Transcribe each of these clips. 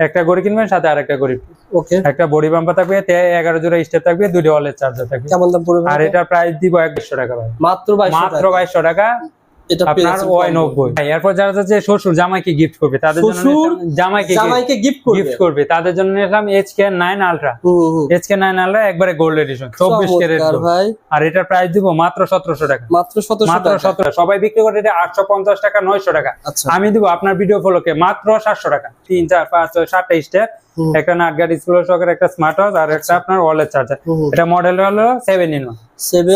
একটা গড়ি কিনবেন সাথে আর একটা গড়ি ওকে একটা বডি বাম্পা থাকবে তে এগারো জোড়া স্টেপ থাকবে দুটো অলের চার্জার থাকবে। কেমন দাম পড়বে আর এটা প্রাইস দিব একশো টাকা ভাই। মাত্র টাকা মাত্র বাইশশো টাকা। এটা আপনার যাচ্ছেন ওয়াই কম নব্বই এরপর যারা যাচ্ছে শ্বশুর জামাইকে গিফট করবে তাদের জন্য জামাইকে জামাইকে গিফট করবে। গিফট করবে তাদের জন্য নিলাম এইচ কে আলট্রা হুম, হুম। এইচ কে নাইন আলট্রা একবারে গোল্ড এডিশন চব্বিশ ক্যারেট আর এটার প্রাইস দিব মাত্র সতেরোশো টাকা। মাত্র সতেরোশো মাত্র টাকা। সতেরো সবাই বিক্রি করে এটা আটশো পঞ্চাশ টাকা নয়শো টাকা। আচ্ছা। আমি দিব আপনার ভিডিও ফলোকে মাত্র সাতশো টাকা। তিন চার পাঁচ ছয় সাতটা স্টেপ হুম। একটা নাটগাট স্কুল সকের একটা স্মার্ট ওয়াচ আর একটা আপনার ওয়ালেট চার্জার। এটা মডেল হলো seven in one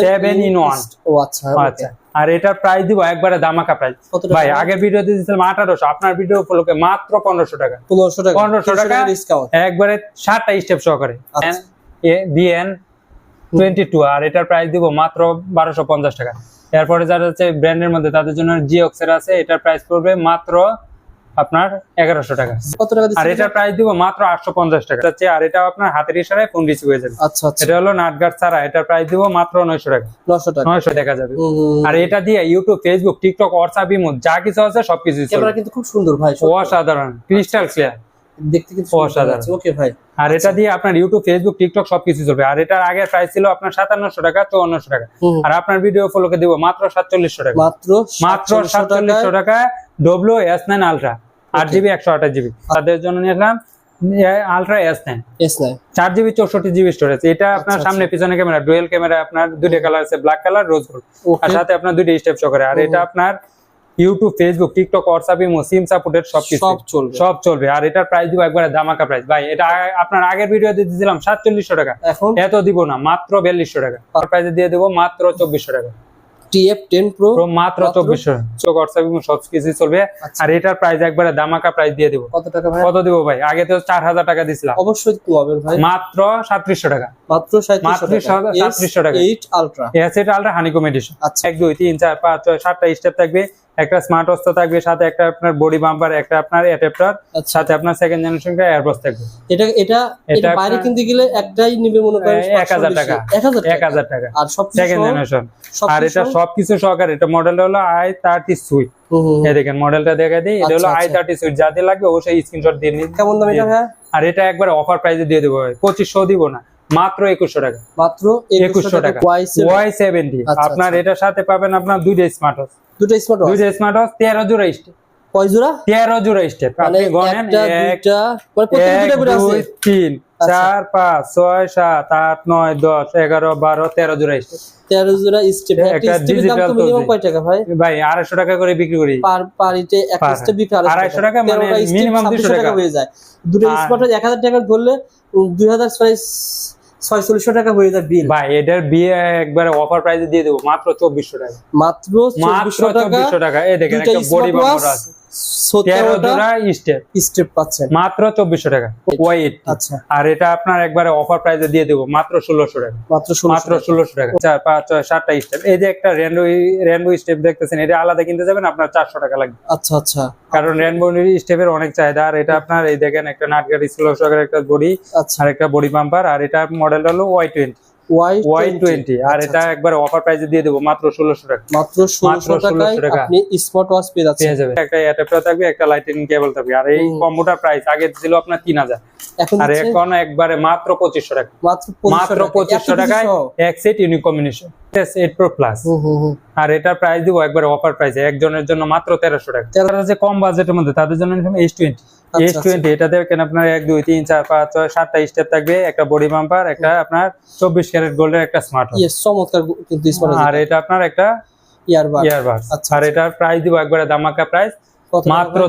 seven in in one। ও আচ্ছা আচ্ছা। আর এটার প্রাইস দিব একবারে দামাকা প্রাইস ভাই আগের ভিডিওতে দিয়েছিলাম আঠারোশো আপনার ভিডিও উপলক্ষে মাত্র পনেরোশো টাকা। পনেরোশো টাকা। 1500 টাকা। ডিসকাউন্ট একবারে সাতটা স্টেপ সহকারে। বিএন টোয়েন্টি টু আর এটার প্রাইস দিব মাত্র বারোশো পঞ্চাশ টাকা। এরপরে যারা হচ্ছে ব্র্যান্ডের মধ্যে তাদের জন্য জিওক্সের আছে এটার প্রাইস পড়বে মাত্র আপনার এগারোশো টাকা। কত টাকা আর এটা? প্রাইস দিব মাত্র আটশো পঞ্চাশ টাকা। হচ্ছে আর এটা আপনার হাতের ইশারায় ফোন রিসিভ হয়ে যাবে। আচ্ছা আচ্ছা। এটা হলো নাটগাট ছাড়া। এটা প্রাইস দিব মাত্র নয়শো টাকা। নয়শো দেখা যাবে। আর এটা দিয়ে YouTube Facebook TikTok WhatsApp Imo যা কিছু আছে সবকিছু কিন্তু খুব সুন্দর ভাই অসাধারণ। ক্রিস্টাল ক্লিয়ার দেখতে কিন্তু অসাধারণ। ওকে ভাই। আর এটা দিয়ে আপনার ইউটিউব ফেসবুক টিকটক সবকিছু চলবে। আর এটার আগের প্রাইস ছিল আপনার সাতান্নশো টাকা চুয়ান্নশো টাকা। আর আপনার ভিডিও ফলোকে দিব মাত্র সাতচল্লিশশো টাকা। মাত্র মাত্র 4700 সাতচল্লিশশো টাকা ডব্লিউ এস নাইন আলট্রা আট জিবি একশো আঠাশ জিবি তাদের জন্য নিলাম আলট্রা এস নাইন চার জিবি চৌষট্টি জিবি স্টোরেজ এটা আপনার আচ্ছা, সামনে পিছনে ক্যামেরা ডুয়েল ক্যামেরা আপনার দুইটা কালার আছে ব্ল্যাক কালার রোজ গোল্ড আর সাথে আপনার দুইটা স্টেপ করে। আর এটা আপনার YouTube Facebook TikTok WhatsApp Imo SIM supported সবকিছু সব চলবে। সব চলবে। আর এটার প্রাইস দিব একবারে ধামাকা প্রাইস ভাই এটা আপনার আগের ভিডিওতে দিয়েছিলাম সাতচল্লিশশো টাকা। এখন? এত দিব না মাত্র বিয়াল্লিশশো টাকা। আর প্রাইসে দিয়ে দেবো মাত্র চব্বিশশো টাকা। TF ten pro Pro? মাত্র মাত্র? চব্বিশশো চোখ হোয়াটসঅ্যাপ ইমো সব কিছু চলবে। আচ্ছা। আর এটার প্রাইস একবারে ধামাকা প্রাইস দিয়ে দেবো। কত টাকা ভাই? কত দিব ভাই? আগে তো চার হাজার টাকা দিছিলাম। অবশ্যই কমাবেন ভাই। মাত্র সাতত্রিশশো টাকা। মাত্র মাত্র 3700 টাকা। এইট আলট্রা এস এটা আলট্রা হানিকম এডিশন আচ্ছা। এক দুই তিন চার পাঁচ ছয় সাতটা স্টেপ থাকবে। একটা স্মার্ট ওয়াচ তো থাকবে সাথে একটা আপনার বডি বাম্পার একটা আপনার অ্যাডাপ্টার আচ্ছা। সাথে আপনার সেকেন্ড জেনারেশন এয়ারবস থাকবে। এটা এটা এটা বাইরে কিনতে গেলে একটাই নিবে মনে করেন 1000 টাকা। এক হাজার এক হাজার টাকা। আর সব সেকেন্ড জেনারেশন আর এটা সবকিছু সহকারে এটা মডেল হলো আই থার্টি সুইট এই দেখেন মডেলটা দেখা দিই। এটা হলো আচ্ছা, আই আচ্ছা। থার্টি সুইট যাদের লাগবে অবশ্যই স্ক্রিনশট দিয়ে নিন। কেমন দাম এটা আর এটা একবার অফার প্রাইসে দিয়ে দেবো পঁচিশশো দিব না মাত্র একুশশো টাকা। মাত্র 2100 টাকা। ওয়াই ওয়াই সেভেন্টি আচ্ছা, আপনার আচ্ছা। এটার সাথে পাবেন আপনার দুইটা স্মার্ট ওয়াচ দুটো স্মার্ট ওয়াচ দুইটা স্মার্ট ওয়াচ তেরো জোড়া স্টেপ কয় জোড়া? তেরো জোড়া স্টেপ মানে আপনি গণেন একটা এক দুইটা মানে প্রত্যেক এক দুটো করে আছে? দুই তিন আচ্ছা। চার পাঁচ ছয় সাত আট নয় দশ এগারো বারো তেরো জোড়া স্টেপ 13 জোড়া স্টেপ একটা একটা digital তো মিনিমাম কয় টাকা ভাই? ভাই আড়াইশো টাকা করে বিক্রি করি। পার পার ইটে একটা স্টেপ বিক্রি আড়াইশো টাকা। মানে minimum 200 টাকা। হয়ে যায়। দুটো স্মার্ট ওয়াচ 1000 টাকা ধরলে 2000 টাকা হয়ে যায় বিল ভাই এটার বিয়ে একবারে অফার প্রাইসে দিয়ে দেবো মাত্র চব্বিশশো টাকা। মাত্র মাত্র 2400 টাকা। চব্বিশশো টাকা। এই দেখেন একটা বডি বাম্পার আছে। তেরো 17টা জোড়া স্টেপ স্টেপ পাচ্ছেন। মাত্র চব্বিশশো টাকা। ওয়াইট আচ্ছা। আর এটা আপনার একবারে অফার প্রাইসে দিয়ে দেবো মাত্র ষোলোশো টাকা। মাত্র মাত্র ষোলোশো টাকা। চার পাঁচ ছয় সাতটা স্টেপ এই যে একটা স্টেপ দেখতেছেন এটা আলাদা কিনতে যাবেন আপনার চারশো টাকা লাগবে। আচ্ছা আচ্ছা। কারণ স্টেপের অনেক চাহিদা আর এটা আপনার এই দেখেন একটা নাটগাট স্কুল একটা বডি আচ্ছা। আর একটা বডি পাম্পার আর এটা মডেল হলো Y twenty Y Y twenty আর আচ্ছা, এটা একবার অফার প্রাইসে দিয়ে দেবো মাত্র ষোলোশো টাকা। মাত্র মাত্র 1600 টাকায় 1600 টাকা। আপনি স্মার্ট ওয়াচ পেয়ে যাচ্ছেন। পেয়ে যাবে একটা অ্যাডাপ্টার থাকবে একটা লাইটিং কেবল থাকবে। আর এই হুম। প্রাইস আগে ছিল আপনার তিন হাজার। আর এখন একবারে মাত্র পঁচিশশো টাকা। মাত্র মাত্র 2500 পঁচিশশো টাকায় এক set unique combination eight pro plus হুম হুম হুম। আর এটার প্রাইস দিব একবারে অফার প্রাইসে একজনের জন্য মাত্র তেরোশো টাকা। যারা হচ্ছে কম বাজেটের মধ্যে তাদের জন্য এইচ টোয়েন্টি আচ্ছা, এটা দেখেন আপনার এক দুই তিন চার পাঁচ ছয় সাতটা স্টেপ থাকবে। একটা বডি বাম্পার একটা আপনার চব্বিশ ক্যারেট গোল্ডের একটা স্মার্ট ইয়েস চমৎকার কিন্তু আর এটা আপনার একটা ইয়ারবাড আচ্ছা, আর এটার প্রাইস দিব একবারে দামাকা প্রাইস মাত্র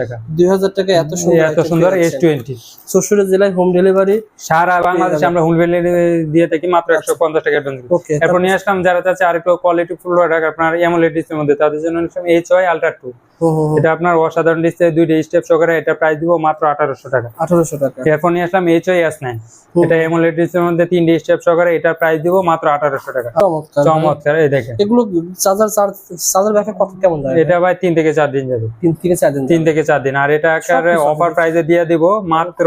টাকা। দুই হাজার টাকা এত সুন্দর এত সুন্দর এইচ টোয়েন্টি শ্বশুরের জেলায় হোম ডেলিভারি সারা বাংলাদেশে আমরা হোম ডেলিভারি দিয়ে থাকি মাত্র একশো পঞ্চাশ টাকা অ্যাডভান্স ওকে এরপর নিয়ে আসলাম যারা চাচ্ছে আরেকটু কোয়ালিটি ফুল আপনার এমোলেড ডিসপ্লের মধ্যে তাদের জন্য এইচ ওয়াই আলট্রা টু এটা আপনার অসাধারণ ডিসপ্লে দুইটা স্টেপ সহকারে এটা প্রাইস দিব মাত্র আঠারোশো টাকা। আঠারোশো টাকা। এরপর নিয়ে আসলাম এইচ ওয়াই এস নাইন হুম। এটা এমোলেড ডিসপ্লের মধ্যে তিনটে স্টেপ সহকারে এটা প্রাইস দিব মাত্র আঠারোশো টাকা। চমৎকার চমৎকার এই দেখেন। এগুলো চার্জার চার্জ চার্জার ব্যাকআপ কত কেমন যায় এটা ভাই তিন থেকে চার দিন যাবে। থেকে চার দিন তিন থেকে চার দিন। আর এটা সবকিছু অফার। প্রাইসে দিয়ে দিব মাত্র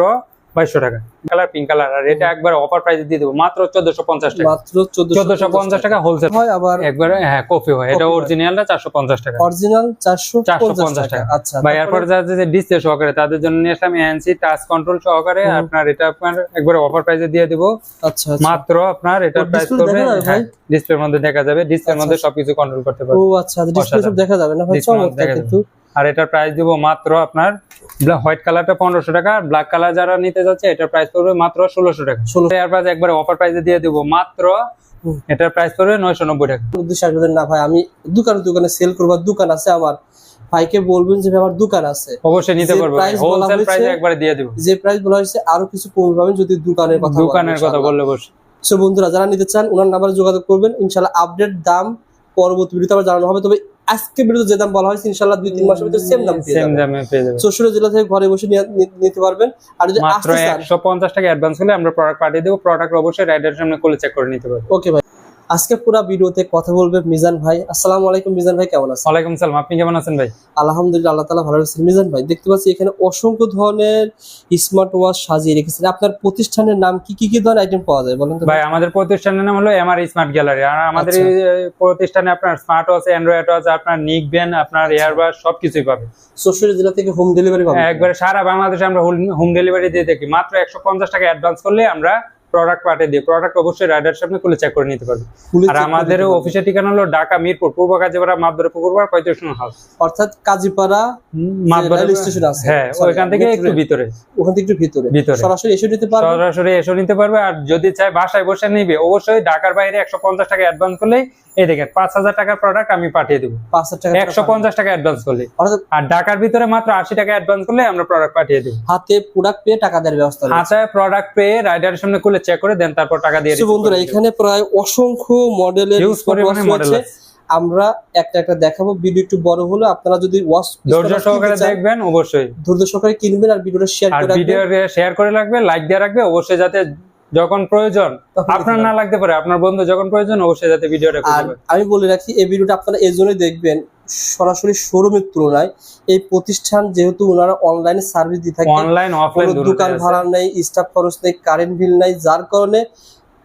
বাইশশো টাকা। কালার পিঙ্ক কালার আর এটা একবার অফার প্রাইসে দিয়ে দেবো মাত্র চোদ্দশো পঞ্চাশ টাকা। মাত্র চোদ্দশো পঞ্চাশ টাকা হোলসেল হয় আবার একবারে হ্যাঁ কপি হয়। এটা অরিজিনালটা চারশো পঞ্চাশ টাকা। অরিজিনাল চারশো 450 পঞ্চাশ টাকা। আচ্ছা তারপরে- এরপর যাচ্ছে যে ডিসপ্লে সহকারে তাদের জন্য নিয়ে আসলাম এনসি টাচ কন্ট্রোল সহকারে। আপনার এটা আপনার একবারে অফার প্রাইসে দিয়ে দিব। আচ্ছা আচ্ছা। মাত্র আপনার এটা প্রাইস করবে যাবে হ্যাঁ? ডিসপ্লের মধ্যে দেখা যাবে। ডিসপ্লের আচ্ছা, মধ্যে আচ্ছা। সবকিছু কন্ট্রোল করতে ও পারবে আচ্ছা ডিসপ্লে সব দেখা যাবে না ভাই? চমৎকার কিন্তু আর এটার প্রাইস দিব মাত্র আপনার হোয়াইট কালারটা পনেরোশো টাকা ব্ল্যাক কালার যারা নিতে যাচ্ছে এটার প্রাইস পড়বে মাত্র ষোলোশো টাকা। 1600 এর প্রাইস একবারে অফার প্রাইসে দিয়ে দিব মাত্র এটার প্রাইস পড়বে নয়শো নব্বই টাকা। না ভাই আমি দোকানে দোকানে সেল করবার দোকান আছে আমার। ভাইকে বলবেন যে আমার দোকান আছে। অবশ্যই নিতে হোলসেল প্রাইসে একবারে দিয়ে দিব। যে প্রাইস বলা হয়েছে আরও কিছু কম পাবেন যদি দোকানের কথা দোকানের কথা বললে বসে সো বন্ধুরা যারা নিতে চান ওনার নাম্বারে যোগাযোগ করবেন। ইনশাল্লাহ আপডেট দাম পরবর্তী ভিডিওতে আবার জানানো হবে। তবে আজকে ভিডিওতে যে দাম বলা হয়েছে ইনশাল্লাহ দুই তিন মাসের ভিতরে সেম দাম পেয়ে সেম দামে পেয়ে যাবেন। শ্বশুর জেলা থেকে ঘরে বসে নিতে পারবেন। আর যদি মাত্র আসতে চান একশো পঞ্চাশ টাকা অ্যাডভান্স হলে আমরা প্রোডাক্ট পাঠিয়ে দেব। প্রোডাক্ট অবশ্যই রাইডারের সামনে কোলে চেক করে নিতে পারবেন ওকে ভাই। আজকে পুরো ভিডিওতে কথা বলবে মিজান ভাই। আসসালামু আলাইকুম মিজান ভাই কেমন আছেন? ওয়ালাইকুম সালাম আপনি কেমন আছেন ভাই? আলহামদুলিল্লাহ আল্লাহ তালা ভালো রাখছেন মিজান ভাই দেখতে পাচ্ছি এখানে অসংখ্য ধরনের স্মার্ট ওয়াচ সাজিয়ে রেখেছেন। আপনার প্রতিষ্ঠানের নাম কি কি কি ধরনের আইটেম পাওয়া যায় বলেন তো ভাই? আমাদের প্রতিষ্ঠানের নাম হলো এমআর স্মার্ট গ্যালারি আর আমাদের আচ্ছা। প্রতিষ্ঠানে আপনার স্মার্ট ওয়াচ অ্যান্ড্রয়েড ওয়াচ আপনার নিক ব্যান আপনার। এয়ারবাস সবকিছুই পাবে শ্বশুর জেলা থেকে হোম ডেলিভারি পাবেন। একবারে সারা বাংলাদেশে আমরা হোম ডেলিভারি দিয়ে থাকি। মাত্র একশো পঞ্চাশ টাকা অ্যাডভান্স করলে আমরা প্রোডাক্ট পাঠিয়ে দিয়ে প্রোডাক্ট অবশ্যই রাইডার সামনে খুলে চেক করে নিতে পারবে। আর আমাদের অফিসের ঠিকানা হলো ঢাকা মিরপুর পূর্ব কাজীপাড়া মাদবরে পুকুরপাড় পঁয়ত্রিশ হাউস অর্থাৎ কাজীপাড়া মাদবরে স্টেশন আছে। হ্যাঁ ওইখান থেকে একটু ভিতরে। ওখান থেকে একটু ভিতরে। ভিতরে। সরাসরি এসে নিতে পারবে? সরাসরি এসে নিতে পারবে। আর যদি চাই বাসায় বসে নিবে অবশ্যই ঢাকার বাইরে একশো পঞ্চাশ টাকা অ্যাডভান্স করলে এই দেখেন পাঁচ হাজার টাকার প্রোডাক্ট আমি পাঠিয়ে দেবো। পাঁচ হাজার টাকা একশো পঞ্চাশ টাকা অ্যাডভান্স করলে। আর ঢাকার ভিতরে মাত্র আশি টাকা অ্যাডভান্স করলে আমরা প্রোডাক্ট পাঠিয়ে দেবো। হাতে প্রোডাক্ট পেয়ে টাকা দেওয়ার ব্যবস্থা হাতে প্রোডাক্ট পেয়ে রাইডারের সামনে খুলে চেক করে দেন তারপর টাকা দিয়ে So বন্ধুরা এখানে প্রায় অসংখ্য মডেলের Huge পরিমাণে মডেল আছে। আমরা একটা একটা দেখাবো ভিডিও একটু বড় হলে আপনারা যদি ওয়াচ ধৈর্য সহকারে দেখবেন অবশ্যই। ধৈর্য সহকারে কিনবেন আর ভিডিওটা শেয়ার করে রাখবেন। ভিডিও শেয়ার করে রাখবে লাইক দিয়ে রাখবে অবশ্যই যাতে যখন প্রয়োজন আপনার না লাগতে পারে আপনার বন্ধু যখন প্রয়োজন অবশ্যই যাতে ভিডিওটা আমি বলে রাখি এই ভিডিওটা আপনারা এই জন্যই দেখবেন সরাসরি শোরুমের তুলনায় এই প্রতিষ্ঠান যেহেতু ওনারা অনলাইনে সার্ভিস দিয়ে থাকে অনলাইন অফলাইন কোনো দোকান ভাড়া নেই স্টাফ খরচ নেই কারেন্ট বিল নাই যার কারণে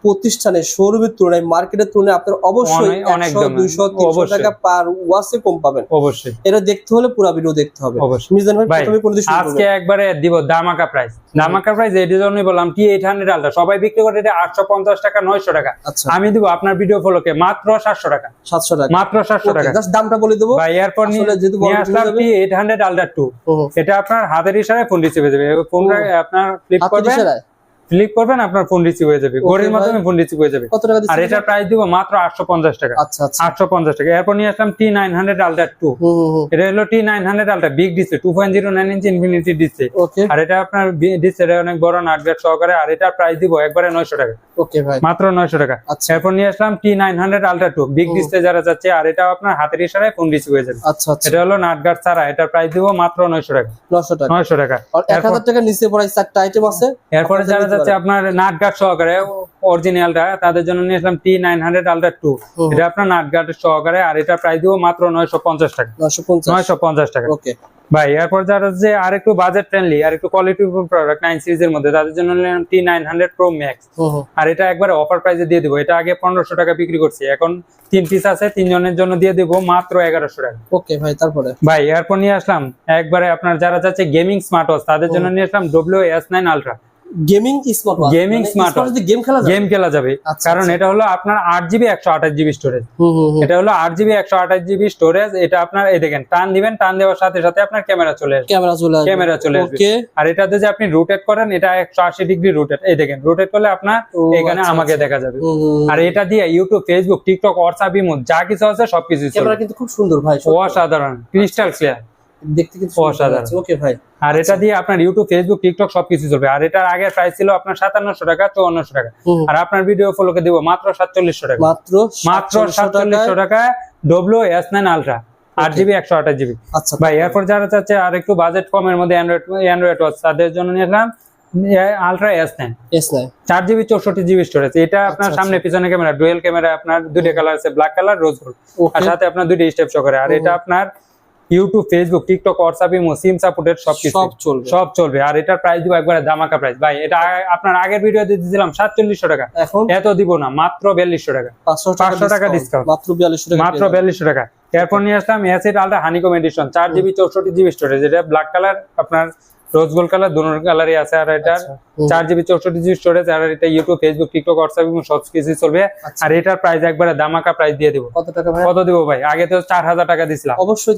প্রতিষ্ঠানের শোরুমের তুলনায় মার্কেটের তুলনায় আপনার অবশ্যই একশো দুইশো তিনশো টাকা পার ওয়াসে কম পাবেন। অবশ্যই। এটা দেখতে হলে পুরো ভিডিও দেখতে হবে। অবশ্যই। মিজান ভাই ভাই, প্রথমে কোন দিয়ে আজকে একবারে দিব দামাকা প্রাইস দামাকা প্রাইস এই জন্যই বললাম টি এইট হান্ড্রেড আলট্রা সবাই বিক্রি করে এটা আটশো পঞ্চাশ টাকা নয়শো টাকা। আচ্ছা। আমি দিব আপনার ভিডিও ফলোকে মাত্র সাতশো টাকা। সাতশো টাকা। মাত্র সাতশো টাকা। জাস্ট দামটা বলে দেবো। ভাই এরপর নিয়ে আসলাম T eight hundred ultra two এটা আপনার হাতের ইশারায় ফোন রিসিভ হয়ে যাবে। ফোনটা। আপনার ফ্লিপ ফ্লিপ করবেন আপনার ফোন রিসিভ হয়ে যাবে। ঘড়ির মাধ্যমে ফোন রিসিভ হয়ে যাবে। কত টাকা আর এটার প্রাইস দিব মাত্র আটশো পঞ্চাশ টাকা। আচ্ছা আচ্ছা। আটশো পঞ্চাশ টাকা। এরপর নিয়ে আসলাম T nine hundred ultra two হুম হুম হুম এটা হলো T nine hundred ultra big display two point zero nine inch infinity display okay আর এটা আপনার ডিসপ্লে অনেক বড় নাটগাট সহকারে। আর এটার প্রাইস দিব একবারে নয়শো টাকা। ওকে ভাই। মাত্র নয়শো টাকা। আচ্ছা। এরপর নিয়ে আসলাম T nine hundred ultra two big display যারা যাচ্ছে আর এটা আপনার হাতের ইশারায় ফোন রিসিভ হয়ে যাবে। আচ্ছা আচ্ছা। এটা হলো নাটগাট ছাড়া। এটার প্রাইস দিব মাত্র নয়শো টাকা। নশো টাকা। নয়শো টাকা। আর এক এরপর- হাজার টাকা নিচে পড়ায় চারটা আইটেম আছে। এরপরে যারা পারেন। আপনার নাটগাট সহকারে অরিজিনালটা তাদের জন্য নিয়ে আসলাম T nine hundred ultra two এটা আপনার নাটগাট সহকারে আর এটা প্রাইস দিব মাত্র নয়শো পঞ্চাশ টাকা। নয়শো পঞ্চাশ। টাকা। ওকে ভাই এরপর যারা যে আর একটু বাজেট ফ্রেন্ডলি আর একটু কোয়ালিটি প্রোডাক্ট নাইন সিরিজের মধ্যে তাদের জন্য নিলাম T nine hundred pro max আর এটা একবার অফার প্রাইসে দিয়ে দিব। এটা আগে পনেরোশো টাকা বিক্রি করছি। এখন তিন পিস আছে তিনজনের জন্য দিয়ে দিব মাত্র এগারোশো টাকা। ওকে ভাই তারপরে? ভাই এরপর নিয়ে আসলাম। একবারে আপনার যারা যাচ্ছে গেমিং স্মার্ট ওয়াচ তাদের জন্য নিয়ে আসলাম W S nine ultra gaming smart watch Gaming game খেলা গেম খেলা যাবে। আচ্ছা, কারণ আচ্ছা। এটা হলো আপনার আট জিবি একশো আঠাশ জিবি স্টোরেজ এটা হলো আট জিবি একশো আঠাশ জিবি স্টোরেজ এটা আপনার এই দেখেন টান দিবেন টান দেওয়ার সাথে সাথে আপনার ক্যামেরা চলে আসবে। ক্যামেরা চলে আসবে। ক্যামেরা চলে আসবে। আর এটাতে যে আপনি রোটেট করেন এটা একশো আশি ডিগ্রি রোটেট এই দেখেন রোটেট করলে আপনার এখানে আচ্ছা, আমাকে আচ্ছা। দেখা যাবে। আর এটা দিয়ে YouTube Facebook TikTok WhatsApp Imo যা কিছু আছে সবকিছু ক্যামেরা কিন্তু খুব সুন্দর ভাই অসাধারণ। ক্রিস্টাল ক্লিয়ার দেখতে কিন্তু অসাধারণ। ওকে ভাই। আর এটা দিয়ে আপনার ইউটিউব ফেসবুক টিকটক সবকিছু চলবে। আর এটার আগের প্রাইস ছিল আপনার সাতান্নশো টাকা টাকা। আর আপনার ভিডিও ফলোকে দিব মাত্র সাতচল্লিশশো টাকা। মাত্র মাত্র সাতচল্লিশশো টাকা ডব্লিউ এস নাইন আলট্রা আট জিবি একশো আঠাশ জিবি আচ্ছা। ভাই এরপর যারা চাচ্ছে আর একটু বাজেট কমের মধ্যে অ্যান্ড্রয়েড অ্যান্ড্রয়েড ওয়াচ তাদের জন্য নিলাম আলট্রা এস নাইন চার জিবি চৌষট্টি জিবি স্টোরেজ এটা আপনার আচ্ছা, সামনে পিছনে ক্যামেরা ডুয়েল ক্যামেরা আপনার দুইটা কালার আছে ব্ল্যাক কালার রোজ গোল্ড আর সাথে আপনার দুইটা স্টেপ আর এটা আপনার YouTube Facebook TikTok WhatsApp Imo SIM supported সবকিছু সব চলবে। সব চলবে। আর এটার প্রাইস দিব একবারে ধামাকা প্রাইস ভাই এটা আপনার আগের ভিডিওতে দিয়েছিলাম সাতচল্লিশশো টাকা। এখন? এত দিব না মাত্র বিয়াল্লিশশো টাকা। পাঁচশো 500 টাকা ডিসকাউন্ট মাত্র বিয়াল্লিশশো টাকা মাত্র পেয়ে যাবেন। বিয়াল্লিশশো টাকা। এরপর নিয়ে আসলাম অ্যাসিড আলট্রা হানিকম এডিশন চার জিবি চৌষট্টি জিবি স্টোরেজ এটা ব্ল্যাক কালার আপনার রোজ গোল্ড কালার দুটো কালারই আছে আর এটার। আচ্ছা, চার জিবি চৌষট্টি জিবি স্টোরেজ আর এটা ইউটিউব ফেসবুক টিকটক হোয়াটসঅ্যাপ এবং সব কিছু চলবে। আচ্ছা। আর এটার প্রাইস একবারে দামাকা প্রাইস দিয়ে দিব। কত টাকা ভাই? কত দিব ভাই? আগে তো চার হাজার টাকা দিছিলাম। অবশ্যই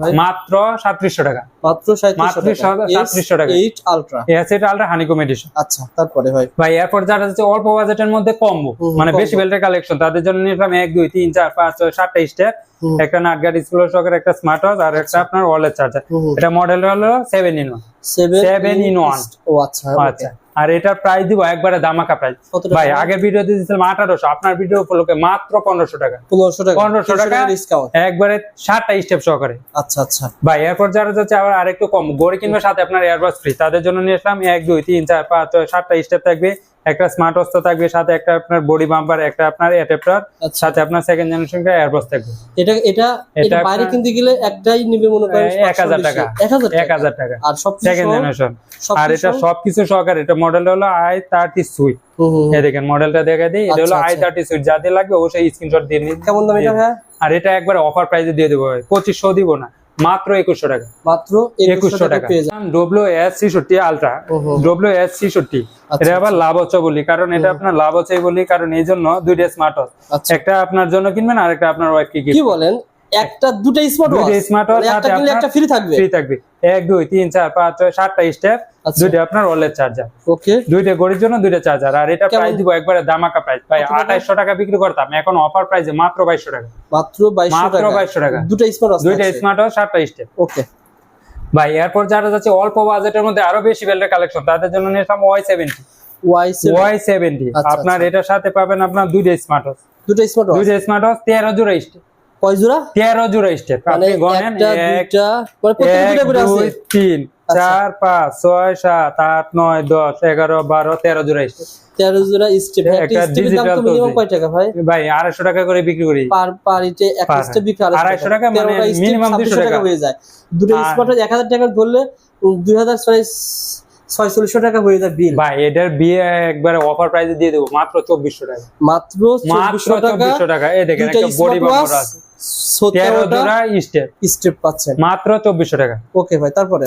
ভাই। মাত্র সাতত্রিশশো টাকা। মাত্র সাঁত্রিশশো টাকা। Eight ultra ultra honeycomb edition আচ্ছা তারপরে ভাই। ভাই এরপর যারা হচ্ছে অল্প বাজেটের মধ্যে কম্বো মানে। বেশি বেল্টের কালেকশন তাদের জন্য নিলাম এক দুই তিন চার পাঁচ ছয় সাতটা স্টেপ একটা নাটগার্ড স্কুলের সকের একটা স্মার্ট ওয়াচ আর একটা আপনার ওয়ালেট চার্জার এটা মডেল হলো সেভেন ইন ওয়ান সেভেন। ও আচ্ছা আচ্ছা। আর এটার প্রাইস দিব একবারে দামাকা প্রাইস ভাই আগের ভিডিওতে দিয়েছিলাম আঠারোশো আপনার ভিডিও উপলক্ষে মাত্র পনেরোশো টাকা। পনেরোশো টাকা। 1500 টাকা। ডিসকাউন্ট একবারে সাতটা স্টেপ সহকারে। আচ্ছা আচ্ছা। ভাই এরপর যারা যাচ্ছে আবার আরেকটু কম। গড়ে কিনবে সাথে আপনার এয়ারবাস ফ্রি তাদের জন্য নিয়ে আসলাম এক দুই তিন চার পাঁচ ছয় সাতটা স্টেপ থাকবে। একটা স্মার্ট ওয়াচ থাকবে সাথে একটা আপনার বডি বাম্পার একটা আপনার অ্যাডাপ্টার আচ্ছা। সাথে আপনার সেকেন্ড জেনারেশন এয়ারবাস থাকবে। এটা এটা এটা বাইরে কিনতে গেলে একটাই নিবে মনে করেন এ, এক হাজার টাকা। এক হাজার এক হাজার টাকা। আর সব সেকেন্ড জেনারেশন আর এটা সবকিছু সহকারে এটা মডেল হলো আই থার্টি সুইট এই দেখেন মডেলটা দেখে দিই। এটা হলো আচ্ছা, আই আচ্ছা। থার্টি সুইট যাদের লাগবে অবশ্যই স্ক্রিনশট দিয়ে নিন। কেমন দাম এটা ভাই আর এটা একবার অফার প্রাইসে দিয়ে দেবো পঁচিশশো দিব না। মাত্র একুশশো টাকা। মাত্র একুশশো টাকা ডব্লিউ এস ছিষট্টি আলট্রা। ডব্লিউ এস ছিষট্টি। আচ্ছা, এটা আবার লাভ হচ্ছে বলি কারণ এটা আপনার লাভ হচ্ছে বলি কারণ এই জন্য দুইটা স্মার্ট আচ্ছা। একটা আপনার জন্য কিনবেন আর একটা আপনার ওয়াইফ কি বলেন? একটা দুটো স্মার্ট ওয়াচ স্মার্ট ওয়াচ একটা কিনলে একটা ফ্রি থাকবে? ফ্রি থাকবে। এক দুই তিন চার পাঁচ ছয় সাতটা স্টেপ আচ্ছা। দুইটা আপনার ওয়ালেট চার্জার ওকে। দুইটা গড়ির জন্য দুইটা চার্জার আর এটা প্রাইস দিব একবারে দামাকা প্রাইস ভাই কত টাকা? বিক্রি করতাম। এখন অফার প্রাইসে মাত্র বাইশশো টাকা। মাত্র বাইশশো মাত্র 2200 টাকা। দুটো স্মার্ট ওয়াচ দুইটা স্মার্ট ওয়াচ সাতটা স্টেপ ওকে। ভাই এরপর যারা যাচ্ছে অল্প বাজেটের মধ্যে আরও বেশি বেল্টের কালেকশন তাদের জন্য নিয়েছিলাম ওয়াই সেভেন্টি ওয়াই সেভেন্টি আচ্ছা, আপনার এটার সাথে পাবেন আপনার দুইটা স্মার্ট ওয়াচ দুটো স্মার্ট ওয়াচ দুইটা স্মার্ট ওয়াচ তেরো জোড়া স্টেপ কয় জোড়া? তেরো জোড়া স্টেপ মানে একটা এক দুইটা মানে করে আছে? জোড়া স্টেপ তেরো জোড়া স্টেপ একটা একটা দাম মিনিমাম কয় টাকা ভাই? ভাই আড়াইশো টাকা করে বিক্রি করি। পার পার এক স্টেপ বিক্রি আড়াইশো টাকা। মানে minimum 200 টাকা। হয়ে যায়। দুটো আর- স্মার্ট হাজার টাকা ধরলে দুই হাজার ছয় ছয়চল্লিশশো টাকা হয়ে যায় বিল ভাই এটার বিয়ে একবারে অফার প্রাইসে দিয়ে দেবো মাত্র চব্বিশশো টাকা। মাত্র চব্বিশশো টাকা। এই দেখেন একটা বডি বাম্পার আছে। জোড়া স্টেপ। স্টেপ পাচ্ছেন। মাত্র চব্বিশশো টাকা। ওকে ভাই তারপরে?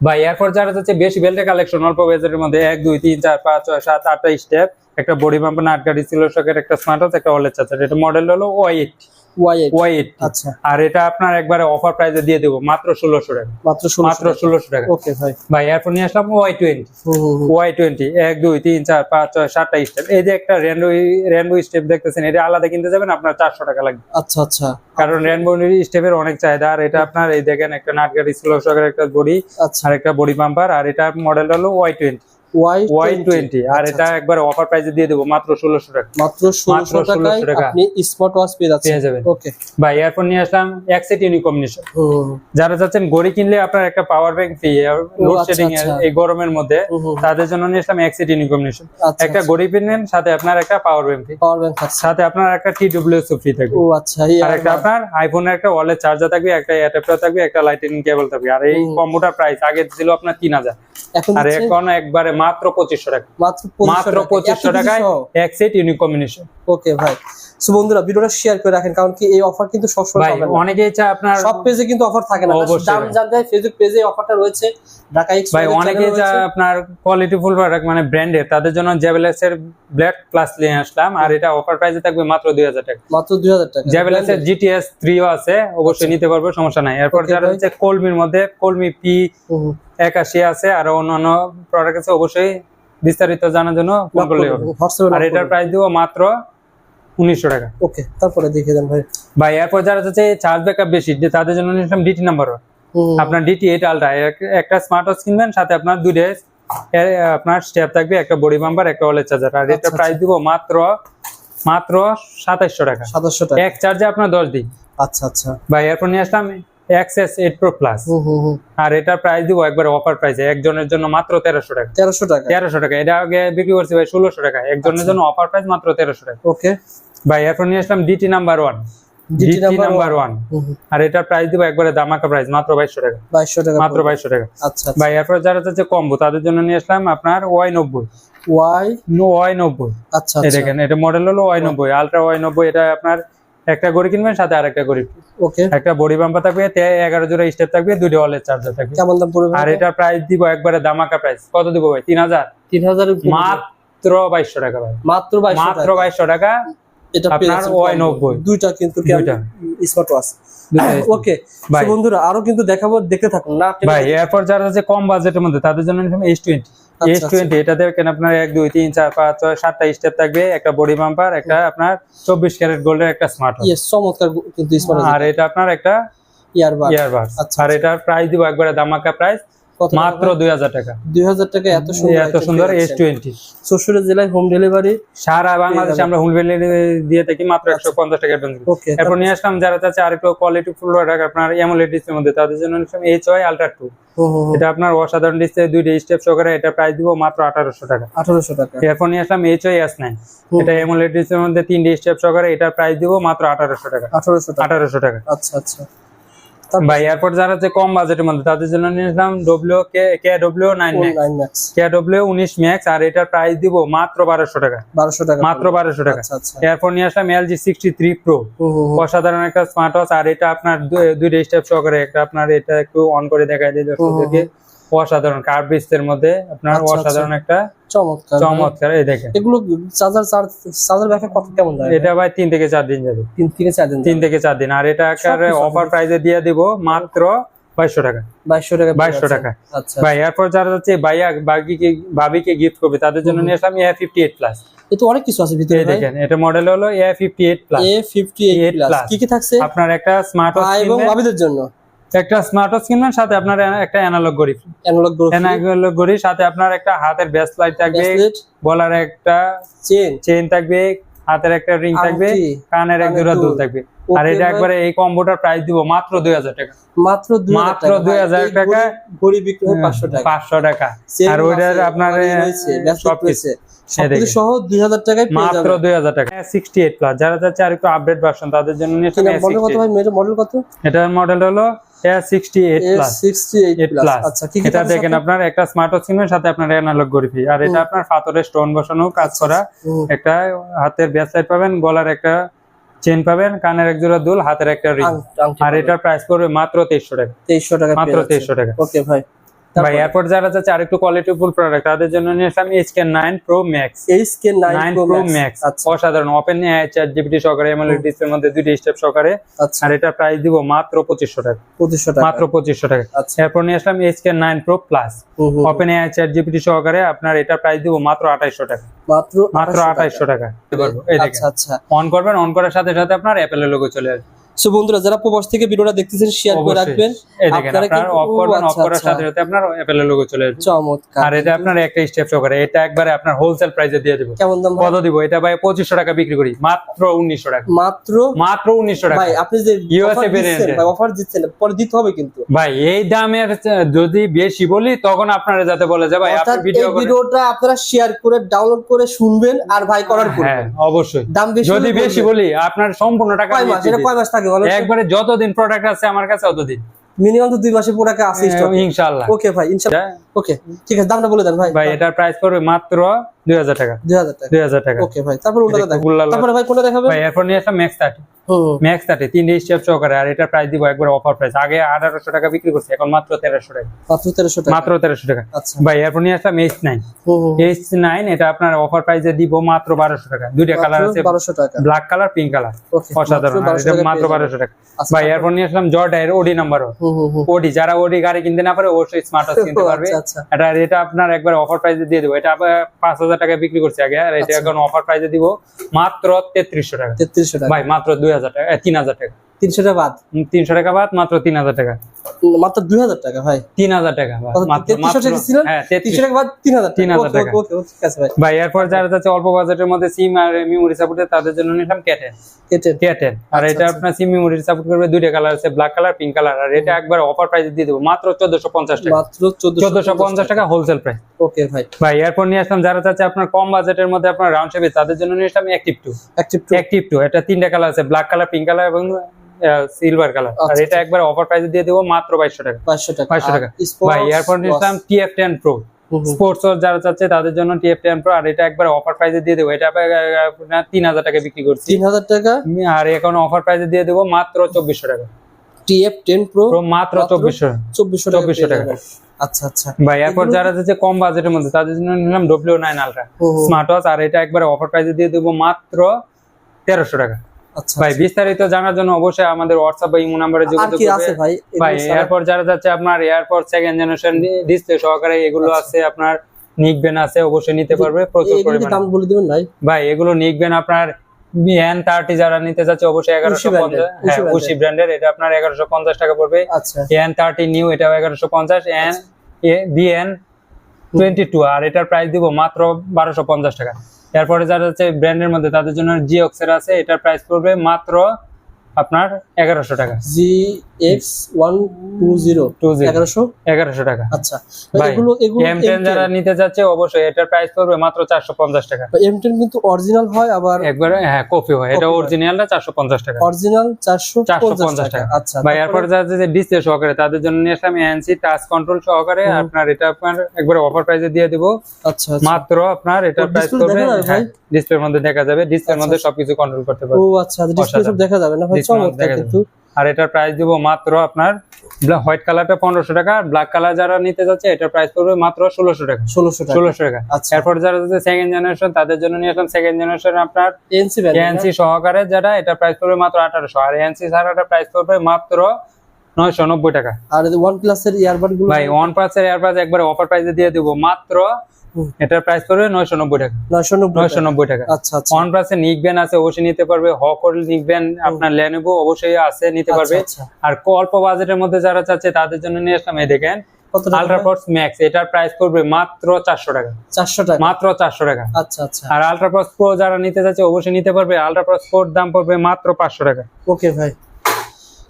ভাই এরপর যারা হচ্ছে বেশি বেল্টের কালেকশন অল্প বেজারের মধ্যে এক দুই তিন চার পাঁচ ছয় সাত আটটা স্টেপ একটা বডি পাম্পার নাট গাড়ি ছিল শকের একটা স্মার্ট একটা ওয়ালেট চার্জার এটা মডেল হলো ওয়াই এইট আচ্ছা। আর এটা আপনার একবারে অফার প্রাইসে দিয়ে দেবো মাত্র ষোলোশো টাকা। মাত্র মাত্র ষোলোশো টাকা। ওকে ভাই। ভাই এরপর নিয়ে আসলাম ওয়াই টোয়েন্টি। ওয়াই এক দুই তিন চার পাঁচ ছয় সাতটা স্টেপ এই যে একটা স্টেপ দেখতেছেন এটা আলাদা কিনতে যাবেন আপনার চারশো টাকা লাগবে। আচ্ছা আচ্ছা। কারণ রেনবো স্টেপের অনেক চাহিদা আর এটা আপনার এই দেখেন একটা নাট গাড়ি স্লো একটা বডি আর একটা বডি পাম্পার আর এটা মডেল হলো Y twenty Y Y twenty আর এটা একবার অফার প্রাইসে দিয়ে দেবো মাত্র ষোলোশো টাকা। মাত্র ষোলোশো মাত্র টাকায় 1600 টাকা। আপনি স্মার্ট ওয়াচ পেয়ে যাচ্ছেন। পেয়ে যাবেন। ওকে ভাই এরপর নিয়ে আসলাম একসেট ইউনিকম্বিনেশন যারা চাচ্ছেন ঘড়ি কিনলে আপনার একটা পাওয়ার ব্যাংক ফ্রি লোডশেডিং আচ্ছা, আচ্ছা। এই গরমের মধ্যে। তাদের জন্য নিয়ে আসলাম একসেট ইউনিকম্বিনেশন আচ্ছা একটা ঘড়ি কিনলেন সাথে আপনার একটা power bank free power bank সাথে আপনার একটা ফ্রি থাকবে। ও আচ্ছা আর একটা আপনার আইফোনের একটা ওয়ালেট চার্জার থাকবে একটা অ্যাডাপ্টার থাকবে একটা লাইটিং কেবল থাকবে। আর এই হুম। কম্পিউটার প্রাইস আগে ছিল আপনার তিন হাজার। আর এখন একবারে মাত্র পঁচিশশো টাকা। মাত্র মাত্র পঁচিশশো টাকায় এক সেট ইউনিক কম্বিনেশন ওকে ভাই। বন্ধুরা ভিডিওটা শেয়ার করে রাখেন কারণ কি এই অফার কিন্তু সবসময় অনেকেই চায় আপনার সব পেজে কিন্তু অফার থাকে না। অবশ্যই। দাম জানতে ফেসবুক পেজে অফারটা রয়েছে। ঢাকা এক্স ভাই অনেকেই চায় আপনার কোয়ালিটি ফুল প্রোডাক্ট মানে ব্র্যান্ডের তাদের জন্য জেবেলেস এর ব্ল্যাক প্লাস নিয়ে আসলাম আর এটা অফার প্রাইসে থাকবে মাত্র দুই হাজার টাকা। মাত্র দুই হাজার টাকা। জেবেলেস এর জিটিএস থ্রিও আছে অবশ্যই নিতে পারবে সমস্যা নাই। এরপর আচ্ছা। যারা হচ্ছে কলমির মধ্যে কলমি পি হুম, একাশি আছে আর অন্যান্য প্রোডাক্ট আছে অবশ্যই বিস্তারিত জানার জন্য ফোন করলে হবে। আর এটার প্রাইস দিব মাত্র উনিশশো টাকা। ওকে তারপরে দেখিয়ে দেন ভাই। ভাই এরপর যারা হচ্ছে চার্জ ব্যাকআপ বেশি যে তাদের জন্য ডিটি নাম্বার আপনার ডিটি এইট আলট্রা একটা স্মার্ট ওয়াচ কিনবেন সাথে আপনার দুইটা আপনার স্টেপ থাকবে একটা বডি বাম্পার একটা ওয়ালেট চার্জার আর এটা আচ্ছা, প্রাইস দিব মাত্র মাত্র সাতাইশশো টাকা। সাতাশশো টাকা। এক চার্জে আপনার দশ দিন। আচ্ছা আচ্ছা। ভাই এরপর নিয়ে আসলাম এক্সএস এইট প্রো প্লাস আর এটার প্রাইস দিব একবার অফার প্রাইসে একজনের জন্য মাত্র তেরোশো টাকা। তেরোশো টাকা। তেরোশো টাকা। এটা আগে বিক্রি করছি ভাই ষোলোশো টাকা। একজনের আচ্ছা। জন্য অফার প্রাইস মাত্র তেরোশো টাকা। ওকে ভাই এরপর নিয়ে আসলাম DT number one GT number number one আর এটার প্রাইস দিব একবারে দামাকা প্রাইস মাত্র বাইশশো টাকা। বাইশশো টাকা মাত্র বাইশশো টাকা। আচ্ছা ভাই এরপর যারা চাচ্ছে কম্বো তাদের জন্য নিয়ে আসলাম আপনার ওয়াই নব্বই। ওয়াই ওয়াই নব্বই। আচ্ছা আচ্ছা। দেখেন এটা মডেল হলো ওয়াই নব্বই। আলট্রা ওয়াই নব্বই এটা আপনার একটা গড়ি কিনবেন সাথে আরেকটা গড়ি। ওকে একটা বডি বাম্পার থাকবে তে এগারো জোড়া স্টেপ থাকবে দুটো অলের চার্জার থাকবে। কেমন দাম পড়বে আর এটা প্রাইস দিব একবারে দামাকা প্রাইস কত দিব ভাই? তিন হাজার। তিন হাজার মাত্র বাইশশো টাকা ভাই। মাত্র মাত্র বাইশশো টাকা। এটা আপনার পেয়ে Y90 দুইটা কিন্তু স্মার্ট ওয়াচ ওকে বন্ধুরা আরও কিন্তু দেখাবো দেখতে থাকুন। না ভাই এরপর যারা আছে কম বাজেটের মধ্যে তাদের জন্য টোয়েন্টি আচ্ছা, টোয়েন্টি এটা দেখেন আপনার এক দুই তিন চার পাঁচ ছয় সাতটা স্টেপ থাকবে। একটা বডি বাম্পার একটা আপনার চব্বিশ ক্যারেট গোল্ডের একটা স্মার্ট ইয়েস চমৎকার কিন্তু আর এটা আপনার একটা ইয়ারবাড ইয়ারবাড আচ্ছা, আর এটার প্রাইস দিব একবারে দামাকা প্রাইস মাত্র দুই হাজার টাকা। দুই হাজার টাকা এত সুন্দর এত সুন্দর এইচ টোয়েন্টি শ্বশুর জেলায় হোম ডেলিভারি সারা বাংলাদেশে আমরা হোম ডেলিভারি দিয়ে থাকি মাত্র একশো পঞ্চাশ টাকা অ্যাডভান্স ওকে এরপর নিয়ে আসলাম যারা চাচ্ছে আরেকটু কোয়ালিটি ফুল প্রোডাক্ট আপনার এমোলেড ডিসপ্লের মধ্যে তাদের জন্য এইচ ওয়াই আলট্রা টু এটা আপনার অসাধারণ ডিসপ্লে দুইটা স্টেপ সহকারে এটা প্রাইস দিব মাত্র আঠারোশো টাকা। আঠারোশো টাকা। এরপর নিয়ে আসলাম এইচ ওয়াই এস নাইন। এটা এমোলেড ডিসপ্লের মধ্যে তিনটে স্টেপ সহকারে এটার প্রাইস দিব মাত্র আঠারোশো টাকা। আঠারোশো টাকা। আঠারোশো টাকা। আচ্ছা আচ্ছা। ভাই এরপর যারা হচ্ছে কম বাজেটের মধ্যে তাদের জন্য নিয়ে আসলাম W K K W nine max K W উনিশ ম্যাক্স আর এটার প্রাইস দিব মাত্র বারোশো টাকা। বারোশো টাকা। মাত্র বারোশো টাকা। আচ্ছা আচ্ছা। এরপর নিয়ে আসলাম এলজি সিক্সটি থ্রি প্রো। অসাধারণ একটা স্মার্ট ওয়াচ আর এটা আপনার দুইটা স্টেপ সহকারে একটা আপনার এটা একটু অন করে দেখাই দিই দর্শকদেরকে। অসাধারণ কার্ভ এর মধ্যে আপনার আচ্ছা। অসাধারণ একটা চমৎকার চমৎকার এই দেখেন। এগুলো চার্জার চার্জ চার্জার ব্যাকআপ কত কেমন দাম? এটা ভাই তিন থেকে চার দিন যাবে। তিন থেকে চার দিন তিন থেকে চার দিন। আর এটা অফার প্রাইসে দিয়ে দিব মাত্র টাকা। টাকা টাকা। আচ্ছা। ভাই এরপর যারা যাচ্ছে ভাইয়া ভাবিকে গিফট করবে তাদের জন্য নিয়ে আসলাম A fifty eight plus A তো অনেক কিছু আছে ভিতরে দেখেন এটা মডেল হলো A fifty eight plus A fifty eight কি কি থাকছে? আপনার একটা স্মার্ট এবং ভাবিদের জন্য। একটা স্মার্ট ওয়াচ কিনবেন সাথে আপনার একটা অ্যানালগ ঘড়ি। অ্যানালগ গ্রোথ অ্যানালগ ঘড়ি সাথে আপনার একটা হাতের ব্যাস লাইট থাকবে গলার একটা চেন চেইন থাকবে হাতের একটা রিং থাকবে কানের এক জোড়া দুল। থাকবে। আর এটা। একবারে এই কম্বোটার প্রাইস দিব মাত্র দুই হাজার টাকা। মাত্র মাত্র 2000 টাকা। ঘড়ি বিক্রি হয় পাঁচশো টাকা। পাঁচশো টাকা। আর ওইটার আপনার সব কিছু। সহ দুই হাজার টাকায় মাত্র টাকা। সিক্সটি এইট প্লাস যারা চাচ্ছে আর একটু আপডেট ভার্সন তাদের জন্য নিয়ে মডেল কত ভাই? মডেল কত? এটার মডেল হলো আচ্ছা এটা দেখেন আপনার একটা স্মার্ট ওয়াচ সাথে আপনার অ্যানালগ আর এটা আপনার স্টোন বসানো কাজ করা। একটা হাতের ব্যাসলাইট পাবেন গলার একটা চেন পাবেন কানের এক জোড়া দুল হাতের একটা রিং আর এটার প্রাইস পড়বে মাত্র তেইশশো টাকা। তেইশশো টাকা মাত্র তেইশশো টাকা। ওকে ভাই। ভাই এরপর যারা চাচ্ছে আরেকটু কোয়ালিটি ফুল প্রোডাক্ট তাদের জন্য নিয়ে আসলাম HK nine pro max H K nine pro max আচ্ছা। অসাধারণ। ওপেন চ্যাট জিপিটি সহকারে এমএলএ ডিসপ্লের মধ্যে দুইটা স্টেপ সহকারে। আচ্ছা। আর এটা প্রাইস দিব মাত্র পঁচিশশো টাকা। পঁচিশশো টাকা। মাত্র পঁচিশশো টাকা। আচ্ছা। এরপর নিয়ে আসলাম HK nine pro plus OpenAI ChatGPT সহকারে আপনার এটা প্রাইস দিব মাত্র আঠাইশো টাকা। মাত্র মাত্র 2800 টাকা। এই দেখেন। আচ্ছা আচ্ছা। অন করবেন অন করার সাথে সাথে আপনার অ্যাপেলের লোগো চলে আসবে। সো বন্ধুরা যারা প্রবাস থেকে ভিডিওটা দেখতেছেন শেয়ার করে রাখবেন। আপনারা আপনার কিন্তু- অফ করবেন অফ আচ্ছা, করার। সাথে সাথে আপনার অ্যাপেলের লোগো চলে আসবে। চমৎকার। আর এটা আপনার একটা স্টেপ সহকারে এটা একবারে আপনার হোলসেল প্রাইসে দিয়ে দেবো। কেমন দাম কত দিব? এটা ভাই পঁচিশশো টাকা বিক্রি করি। মাত্র উনিশশো টাকা। মাত্র? মাত্র উনিশশো টাকা। ভাই আপনি যে অফার ভাই অফার দিচ্ছেন পরে দিতে হবে কিন্তু। ভাই এই দামের যদি বেশি বলি তখন আপনারা যাতে বলে যে ভাই অর্থাৎ আপনি ভিডিও ভিডিওটা আপনারা শেয়ার করে ডাউনলোড করে শুনবেন আর ভাই করার হ্যাঁ করবেন। অবশ্যই। দাম বেশি যদি বেশি বলি আপনার সম্পূর্ণ টাকা কয় মাস? এটা কয় মাস থাকে একবারে যতদিন প্রোডাক্ট আছে আমার কাছে ততদিন মিনিমাম তো দুই মাসের প্রোডাক্ট আছে স্টক ইনশাআল্লাহ। ওকে ভাই ইনশাআল্লাহ। ওকে ঠিক আছে দামটা বলে দেন ভাই। ভাই এটার প্রাইস পড়বে মাত্র দুই হাজার টাকা। দুই হাজার টাকা। ওকে ভাই তারপর ওটা তারপরে ভাই কোনটা ভাই এরপর নিয়ে আসলাম ম্যাক্স থার্টি হুম। ম্যাক্স থার্টি তিনটে স্টেপ সহকারে। আর এটার প্রাইস দিব একবার অফার প্রাইস আগে আঠারোশো টাকা বিক্রি করছে এখন মাত্র তেরোশো টাকা। মাত্র তেরোশো টাকা। মাত্র তেরোশো টাকা। আচ্ছা। ভাই এরপর নিয়ে আসলাম এটা আপনার অফার প্রাইসে দিব মাত্র বারোশো টাকা। দুইটা কালার আছে। বারোশো টাকা। ব্ল্যাক কালার পিঙ্ক কালার অসাধারণ। এটা মাত্র বারোশো টাকা। আচ্ছা, ভাই এরপর নিয়ে আসলাম জর্ডায়ের ওডি নাম্বার ওডি যারা ওডি গাড়ি কিনতে না পারে অবশ্যই স্মার্ট ওয়াচ কিনতে পারবে। আচ্ছা। এটা এটা আপনার একবার অফার প্রাইসে দিয়ে দেবো। এটা পাঁচ হাজার টাকা বিক্রি করছে আগে আর এটা আচ্ছা। এখন অফার প্রাইসে দিব মাত্র তেত্রিশশো টাকা। তেত্রিশশো টাকা। ভাই মাত্র দুই হাজার টাকা তিন হাজার টাকা। তিনশো টাকা বাদ তিনশো টাকা বাদ মাত্র তিন হাজার টাকা। মাত্র দুই হাজার টাকা ভাই। তিন হাজার টাকা বাদ, কত, মাত্র 3300 মাত্র। টাকা ছিলেন? তেত্রিশ। তিনশো টাকা বাদ তিন হাজার 3000 ওকে, টাকা। ওকে, ওকে, ঠিক আছে ভাই। ভাই এরপর যারা যাচ্ছে অল্প বাজেটের মধ্যে সিম আর মেমোরি সাপোর্টে তাদের জন্য নিলাম ক্যাটেন ক্যাটেন আর এটা। আপনার সিম মেমোরি সাপোর্ট করবে দুইটা কালার আছে ব্ল্যাক কালার পিঙ্ক কালার আর এটা একবার অফার প্রাইসে দিয়ে দেবো মাত্র চোদ্দশো পঞ্চাশ টাকা। মাত্র চোদ্দশো চোদ্দশো পঞ্চাশ টাকা হোলসেল প্রাইস ওকে ভাই। ভাই এরপর নিয়ে আসলাম যারা চাচ্ছে আপনার কম বাজেটের মধ্যে আপনার রাউন্ড শেপে তাদের জন্য নিয়ে আসলাম active two active two active two এটা তিনটা কালার আছে ব্ল্যাক কালার পিঙ্ক কালার এবং সিলভার কালার আর আচ্ছা, এটা একবার অফার প্রাইসে দিয়ে দেবো মাত্র বাইশশো টাকা। বাইশশো টাকা। 500 টাকা। ভাই টেন প্রো হুম, হুম। স্পোর্টস যারা চাচ্ছে তাদের জন্য টিএফ টেন প্রো আর এটা একবার অফার প্রাইসে দিয়ে দেবো। এটা আপনার তিন হাজার টাকা বিক্রি করছি। তিন হাজার টাকা? আর এখন অফার প্রাইসে দিয়ে দেবো মাত্র চব্বিশশো টাকা। টিএফ টেন প্রো মাত্র মাত্র চব্বিশশো চব্বিশশো টাকা 2400 পেয়ে টাকা। যাবেন। আচ্ছা আচ্ছা। ভাই এরপর যারা চাচ্ছে কম বাজেটের মধ্যে তাদের জন্য নিলাম W nine ultra. Smart watch আর এটা একবার অফার প্রাইসে দিয়ে দেবো মাত্র তেরোশো টাকা। ভাই বিস্তারিত জানার জন্য অবশ্যই আমাদের হোয়াটসঅ্যাপ বা ইমো নাম্বারে আর যোগাযোগ কি করবে। আছে ভাই? এরপর যারা যাচ্ছে আপনার এয়ারপর সেকেন্ড জেনারেশন ডিসপ্লে সহকারে এগুলো আচ্ছা। আছে আপনার নিকবেন আছে অবশ্যই নিতে পারবে প্রচুর পরিমাণে। দাম বলে দিবেন ভাই। ভাই এগুলো নিকবেন আপনার এন থার্টি যারা নিতে চাচ্ছে অবশ্যই এগারোশো পঞ্চাশ হ্যাঁ। উশি ব্র্যান্ডের এটা আপনার এগারোশো পঞ্চাশ টাকা পড়বে। আচ্ছা। এন থার্টি নিউ এটাও এগারোশো পঞ্চাশ। এন বিএন টোয়েন্টি টু আর এটার প্রাইস দিব মাত্র বারোশো পঞ্চাশ টাকা। এরপরে যারা আছে ব্র্যান্ডের মধ্যে, তাদের জন্য জিওক্সের আছে, এটার প্রাইস পড়বে মাত্র আপনার এগারোশো টাকা। G X one two zero এগারোশো? এগারোশো টাকা। আচ্ছা ভাই, ভাই, এগুলো এগুলো এম টেন যারা নিতে যাচ্ছে অবশ্যই এটার প্রাইস পড়বে মাত্র চারশো পঞ্চাশ টাকা। এম টেন কিন্তু অরিজিনাল হয় আবার একবারে হ্যাঁ কপি হয়। এটা অরিজিনালটা চারশো পঞ্চাশ টাকা? অরিজিনাল চারশো 450 পঞ্চাশ টাকা। টাকা। আচ্ছা এরপরে যে ডিসপ্লে সহকারে তাদের জন্য নিয়ে আসলাম এনসি টাচ কন্ট্রোল সহকারে। আপনার এটা আপনার একবারে অফার প্রাইসে দিয়ে দিব। আচ্ছা আচ্ছা। মাত্র আপনার এটার প্রাইস ভাই? ডিসপ্লের মধ্যে দেখা যাবে। ডিসপ্লের আচ্ছা, মধ্যে। সবকিছু কন্ট্রোল করতে ও পারবে আচ্ছা ডিসপ্লে সব দেখা যাবে না ভাই? চমৎকার দেখা যাবে। কিন্তু আর এটার প্রাইস দিব মাত্র আপনার হোয়াইট কালারটা পনেরোশো টাকা ব্ল্যাক কালার যারা নিতে যাচ্ছে এটার প্রাইস পড়বে মাত্র ষোলোশো টাকা। ষোলোশো ষোলোশো টাকা। আচ্ছা। এরপর যারা যাচ্ছে সেকেন্ড জেনারেশন তাদের জন্য নিয়ে আসলাম সেকেন্ড জেনারেশন আপনার এনসি সহকারে যারা এটা প্রাইস পড়বে মাত্র আঠারোশো। আর এএনসি ছাড়াটা প্রাইস পড়বে মাত্র নয়শো নব্বই টাকা। আর ওয়ান প্লাসের ইয়ারবাডগুলো ভাই ওয়ান পার্সের এয়ারপাস একবার অফার প্রাইসে দিয়ে দেবো মাত্র। এটার প্রাইস পড়বে নয়শো নব্বই টাকা। নয়শো নব্বই টাকা। আচ্ছা আচ্ছা। ওয়ান প্লাসের নিকবেন আছে অবশ্যই নিতে পারবে। হকর নিকবেন আপনার লেনেভো অবশ্যই আছে নিতে পারবে। আচ্ছা, আচ্ছা। আর অল্প বাজেটের মধ্যে যারা চাচ্ছে তাদের জন্য নিয়ে আসলাম এই দেখেন। আলট্রাফোর্স ম্যাক্স এটার প্রাইস পড়বে মাত্র চারশো টাকা। চারশো টাকা? মাত্র চারশো টাকা। আচ্ছা আচ্ছা। আর আলট্রাফোর্স প্রো যারা নিতে চাচ্ছে অবশ্যই নিতে পারবে। আলট্রাফোর্স প্রোর দাম পড়বে মাত্র পাঁচশো টাকা। ওকে ভাই।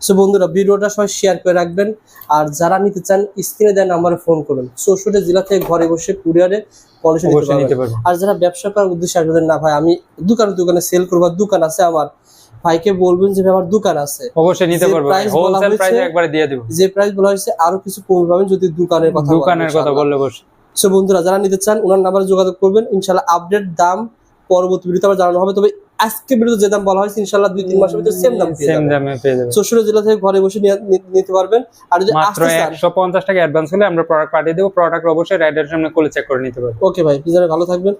সো বন্ধুরা ভিডিওটা সবাই শেয়ার করে রাখবেন। আর যারা নিতে চান স্ক্রিনে দেন নাম্বারে ফোন করুন চৌষট্টি জেলা থেকে ঘরে বসে কুরিয়ারে কলেজে নিতে পারবেন। আর যারা ব্যবসা করার উদ্দেশ্যে আসবেন না ভাই আমি দোকানে দোকানে সেল করব দোকান আছে আমার। ভাইকে বলবেন যে আমার দোকান আছে। অবশ্যই নিতে পারবে price বলা হোলসেল প্রাইসে একবারে দিয়ে দিব। যে প্রাইস বলা হয়েছে আরও কিছু কম পাবেন যদি দোকানের কথা দোকানের কথা বললে সো বন্ধুরা যারা নিতে চান ওনার নাম্বারে যোগাযোগ করবেন। ইনশাল্লাহ আপডেট দাম পরবর্তী ভিডিওতে আবার জানানো হবে। তবে আজকে বিরুদ্ধে যে দাম বলা হয়েছে ইনশাল্লাহ দুই তিন মাসের ভিতরে সেম দাম সেম দামে পেয়ে যাবেন। চৌষট্টি জেলা থেকে ঘরে বসে নিতে পারবেন। আর যদি মাত্র আসতে চান একশো পঞ্চাশ টাকা অ্যাডভান্স হলে আমরা প্রোডাক্ট পাঠিয়ে দেবো। প্রোডাক্ট অবশ্যই রাইডার সামনে কোলে চেক করে নিতে পারবেন ওকে ভাই প্লিজ ভালো থাকবেন।